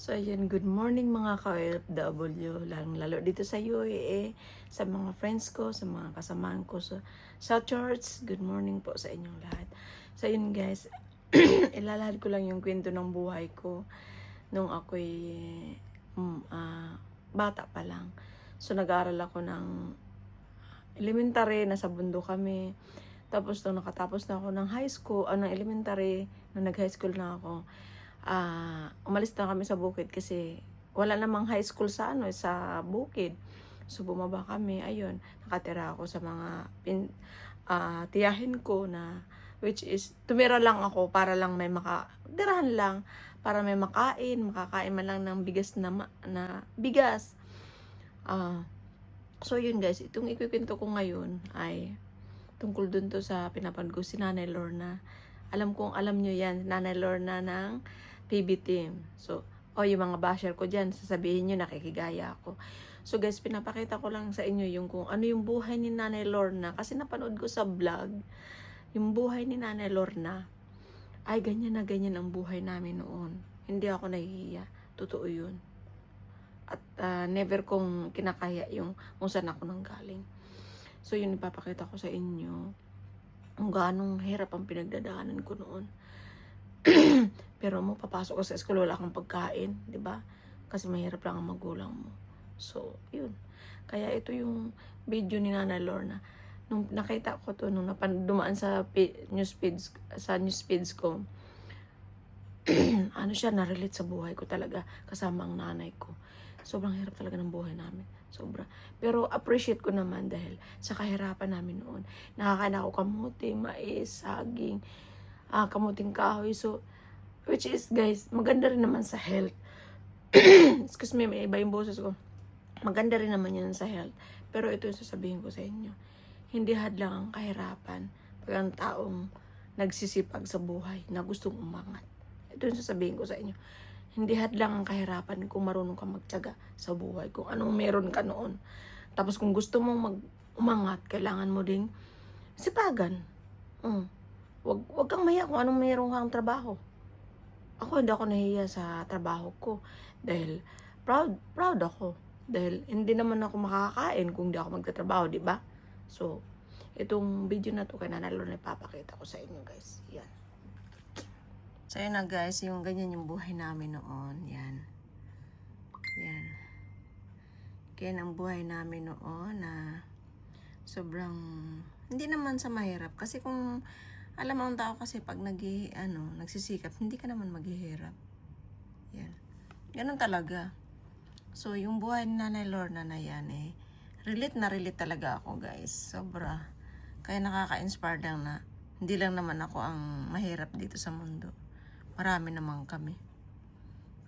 So, ayan, good morning mga ka-OFW, lang lalo dito sa UAE, sa mga friends ko, sa mga kasamahan ko sa, sa church. Good morning po sa inyong lahat. So, yun guys, ilalahad ko lang yung kwento ng buhay ko nung ako'y mm, ah, bata pa lang. So, nag-aaral ako ng elementary, nasa bundo kami. Tapos, nung nakatapos na ako ng high school, ah, ng elementary, nung nag-high school na ako, ah umalis na kami sa bukid kasi wala namang high school sa ano sa bukid. So bumaba kami, ayun, nakatira ako sa mga pin, ah, tiyahin ko na which is tumira lang ako para lang may maka tirahan lang para may makain, makakain man lang ng bigas na na bigas. Ah so yun guys, itong ikukwento ko ngayon ay tungkol dun to sa pinapanood ko si Nanay Lorna. Alam kong alam nyo yan, Nanay Lorna ng PB Team. So, o yung mga basher ko dyan, sasabihin nyo nakikigaya ako. So guys, pinapakita ko lang sa inyo yung kung ano yung buhay ni Nanay Lorna. Kasi napanood ko sa vlog, yung buhay ni Nanay Lorna. Ay, ganyan na ganyan ang buhay namin noon. Hindi ako nahihiya. Totoo yun. At ah, never kong kinakaya yung kung saan ako nang galing. So yun, ipapakita ko sa inyo kung gaano hirap ang pinagdadaanan ko noon. Pero mo, papasok ko sa school, wala kang pagkain, di ba? Kasi mahirap lang ang magulang mo. So, yun. Kaya ito yung video ni Nana Lorna. Nung nakita ko to, nung napan, dumaan sa news feeds, sa news feeds ko, ano siya, narelate sa buhay ko talaga, kasama ang nanay ko. Sobrang hirap talaga ng buhay namin. Sobra. Pero appreciate ko naman dahil sa kahirapan namin noon. Nakakain ako kamuti, mais, saging, ah, kamuting kahoy. So, which is, guys, maganda rin naman sa health. Excuse me, may iba yung boses ko. Maganda rin naman yan sa health. Pero ito yung sasabihin ko sa inyo. Hindi hadlang ang kahirapan pag ang taong nagsisipag sa buhay na gustong umangat. Ito yung sasabihin ko sa inyo. Hindi hadlang ang kahirapan kung marunong ka magtyaga sa buhay. Kung anong meron ka noon. Tapos kung gusto mong mag umangat, kailangan mo ding sipagan. Mm. Wag, wag kang mahiya kung anong meron kang trabaho. Ako hindi ako nahiya sa trabaho ko. Dahil proud, proud ako. Dahil hindi naman ako makakain kung hindi ako magtatrabaho, di ba? So, itong video na to kay Nanay Lorna ipapakita ko sa inyo guys. Yan. So, yun na guys, yung ganyan yung buhay namin noon. Yan. Yan. Kaya ang buhay namin noon na sobrang, hindi naman sa mahirap. Kasi kung, alam mo ang tao kasi pag nag, ano, nagsisikap, hindi ka naman maghihirap. Yan. Ganun talaga. So, yung buhay ni Nanay Lorna na yan eh, relate na relate talaga ako guys. Sobra. Kaya nakaka-inspire lang na hindi lang naman ako ang mahirap dito sa mundo. Marami naman kami.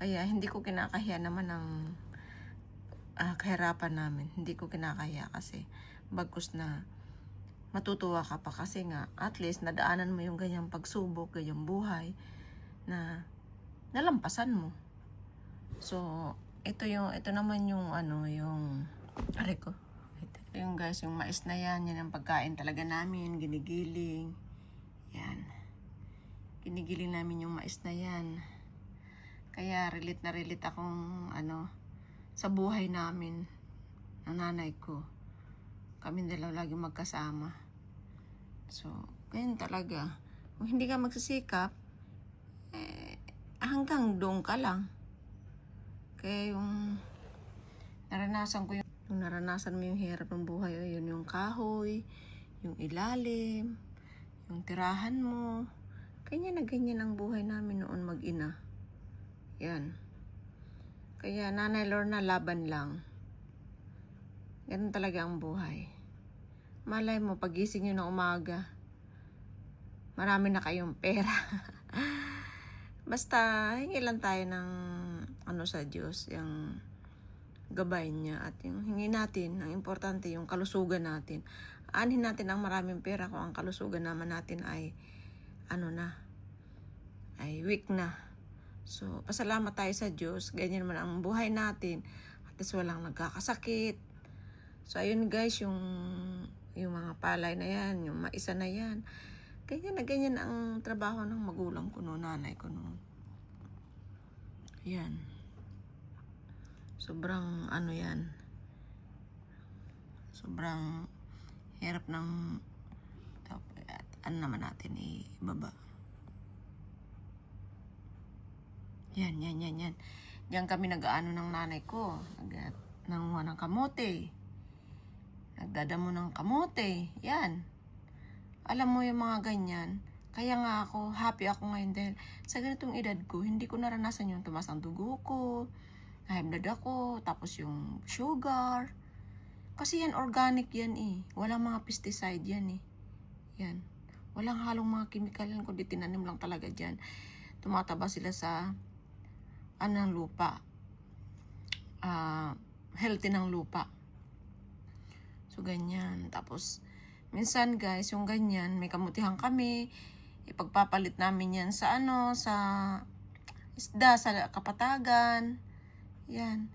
Kaya hindi ko kinakahiya naman ang ah, kahirapan namin. Hindi ko kinakahiya kasi bagkus na matutuwa ka pa kasi nga at least nadaanan mo yung ganyang pagsubok, ganyang buhay na nalampasan mo. So, ito yung ito naman yung ano, yung aray ko. Ito yung guys, yung mais na yan, yan ang pagkain talaga namin, ginigiling. Yan. Ginigiling namin yung mais na yan. Kaya relate na relate akong ano, sa buhay namin ng nanay ko. Kami dalawa lagi magkasama. So, ganyan talaga. Kung hindi ka magsisikap, eh, hanggang doon ka lang. Kaya yung naranasan ko yung, yung naranasan mo yung hirap ng buhay, yun yung kahoy, yung ilalim, yung tirahan mo. Ganyan na ganyan ang buhay namin noon mag-ina. Yan. Kaya Nanay Lorna, laban lang. Ganun talaga ang buhay. Malay mo, pagising nyo ng umaga, marami na kayong pera. Basta, hingi lang tayo ng ano sa Diyos, yung gabay niya at yung hingi natin, ang importante yung kalusugan natin. Anhin natin ang maraming pera kung ang kalusugan naman natin ay ano na, ay weak na. So, pasalamat tayo sa Diyos. Ganyan naman ang buhay natin. At least walang nagkakasakit. So, ayun guys, yung, yung mga palay na yan, yung maisa na yan. Ganyan na ganyan ang trabaho ng magulang ko noon, nanay ko noon. Yan. Sobrang ano yan. Sobrang hirap ng ano naman natin ibaba. Yan, yan, yan, yan. Diyan kami nag-ano ng nanay ko. Nag nanguha ng kamote. Nagdadamo ng kamote. Yan. Alam mo yung mga ganyan. Kaya nga ako, happy ako ngayon dahil sa ganitong edad ko, hindi ko naranasan yung tumas ang dugo ko, high blood ako, tapos yung sugar. Kasi yan, organic yan eh. Walang mga pesticide yan eh. Yan. Walang halong mga chemical yan, kundi tinanim lang talaga dyan. Tumataba sila sa ano ng lupa. Ah, healthy ng lupa. So, ganyan. Tapos, minsan guys, yung ganyan, may kamutihan kami, ipagpapalit namin yan sa ano, sa isda, sa kapatagan. Yan.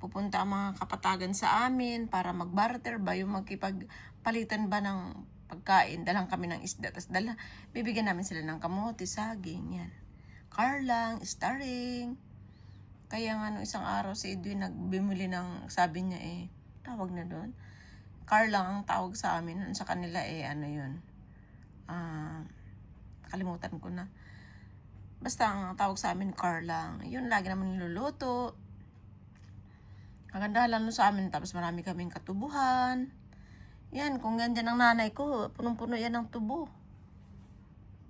Pupunta ang mga kapatagan sa amin para mag-barter ba, yung magkipagpalitan ba ng pagkain. Dalang kami ng isda, tapos dala, bibigyan namin sila ng kamote, saging, yan. Carlang, staring. Kaya nga nung isang araw si Edwin nagbimili ng, sabi niya eh, tawag na doon. Car lang ang tawag sa amin. Nun Sa kanila eh, ano yun. Ah, kalimutan ko na. Basta ang tawag sa amin, car lang. Yun, lagi naman niluluto. Kagandahan lang sa amin. Tapos marami kaming katubuhan. Yan, kung ganyan ang nanay ko, punong-puno yan ng tubo.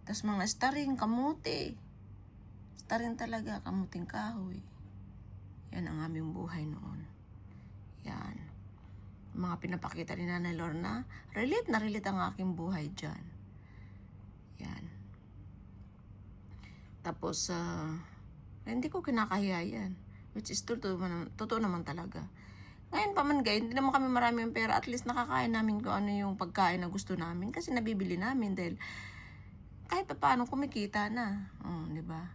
Tapos mga staring, kamuti. Staring talaga, kamuting kahoy. Yan ang aming buhay noon. Yan. Mga pinapakita ni Nanay Lorna, relate na relate ang aking buhay dyan. Yan. Tapos, ah, hindi ko kinakahiya yan. Which is totoo, naman- totoo naman talaga. Ngayon pa man guys, hindi naman kami maraming pera. At least nakakain namin kung ano yung pagkain na gusto namin. Kasi nabibili namin dahil kahit pa paano kumikita na. Oh, di ba?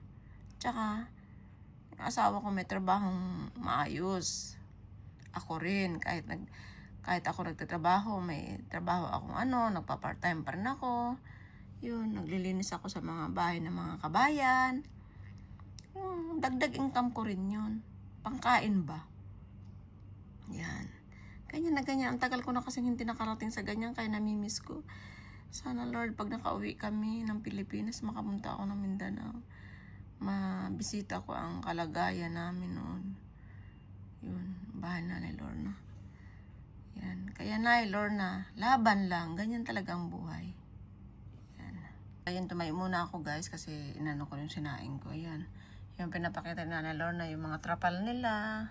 Tsaka, yung asawa ko may trabahong maayos. Ako rin, kahit nag kahit ako nagtatrabaho, may trabaho akong ano, nagpa-part-time pa rin ako. Yun, naglilinis ako sa mga bahay ng mga kabayan. Yung dagdag income ko rin yun. Pangkain ba? Yan. Ganyan na ganyan. Ang tagal ko na kasing hindi nakarating sa ganyan, kaya namimiss ko. Sana Lord, pag nakauwi kami ng Pilipinas, makapunta ako ng Mindanao. Mabisita ko ang kalagayan namin noon. Yun, bahay na ni Lorna. Yan. Kaya na, Lorna, laban lang. Ganyan talaga ang buhay. Yan. Ayun, tumay muna ako guys kasi inano ko yung sinaing ko. Yan. Yung pinapakita ni Nanay Lorna, yung mga trapal nila.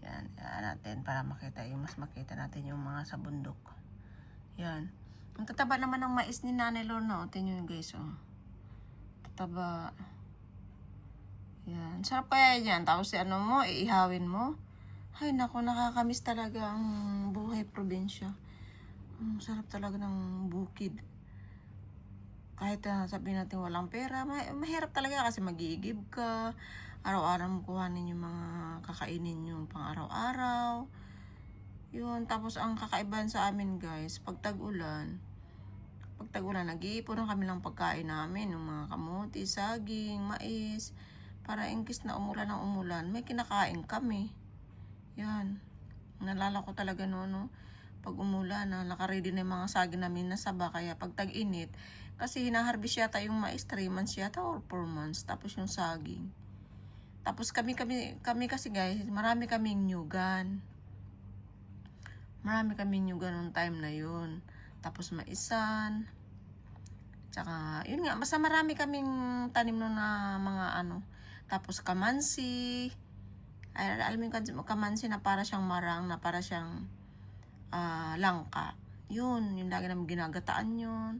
Yan, yan natin para makita yung mas makita natin yung mga sa bundok. Yan. Ang tataba naman ng mais ni Nanay Lorna. O, tingnan nyo guys, oh. Tataba. Yan. Sarap kaya yan. Tapos ano mo, iihawin mo. Ay, naku, nakakamiss talaga ang buhay probinsya. Ang sarap talaga ng bukid. Kahit uh, sabihin natin walang pera, ma- mahirap talaga kasi mag-iigib ka. Araw-araw mo kuhanin yung mga kakainin yung pang araw-araw. Yun, tapos ang kakaibahan sa amin guys, pag tag-ulan, pag tag-ulan, nag-iipon na kami ng pagkain namin, yung mga kamuti, saging, mais, para in case na umulan ng umulan, may kinakain kami. Yan. Nalala ko talaga noon, no? Pag umulan, na nakaready na yung mga saging namin na saba, kaya pag tag-init, kasi hinaharbis yata yung mais, 3 months yata or 4 months, tapos yung saging. Tapos kami, kami, kami kasi guys, marami kaming nyugan. Marami kaming nyugan nung time na yun. Tapos maisan. Tsaka, yun nga, basta marami kaming tanim nun na mga ano. Tapos kamansi. Ay, alam mo yung kamansi na para siyang marang, na para siyang ah, langka. Yun, yung lagi namin ginagataan yun.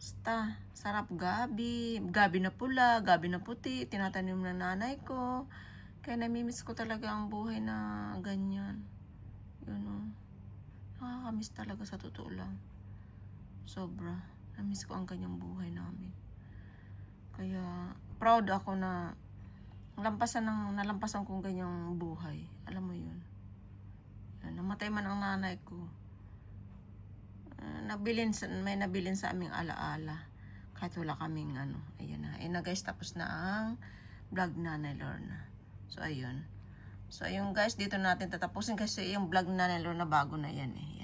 Basta, sarap gabi. Gabi na pula, gabi na puti. Tinatanim ng nanay ko. Kaya namimiss ko talaga ang buhay na ganyan. Yun o. Nakakamiss talaga sa totoo lang. Sobra. Namiss ko ang ganyang buhay namin. Kaya, proud ako na nalampasan ng nalampasan kong ganyang buhay. Alam mo yun. Namatay man ang nanay ko. Ah, nabilin may nabilin sa aming alaala. Kahit wala kaming ano. Ayun na. Ayun na guys, tapos na ang vlog na ni Lorna. So, ayun. So, yung guys, dito natin tatapusin kasi yung vlog na nilo na bago na yan eh.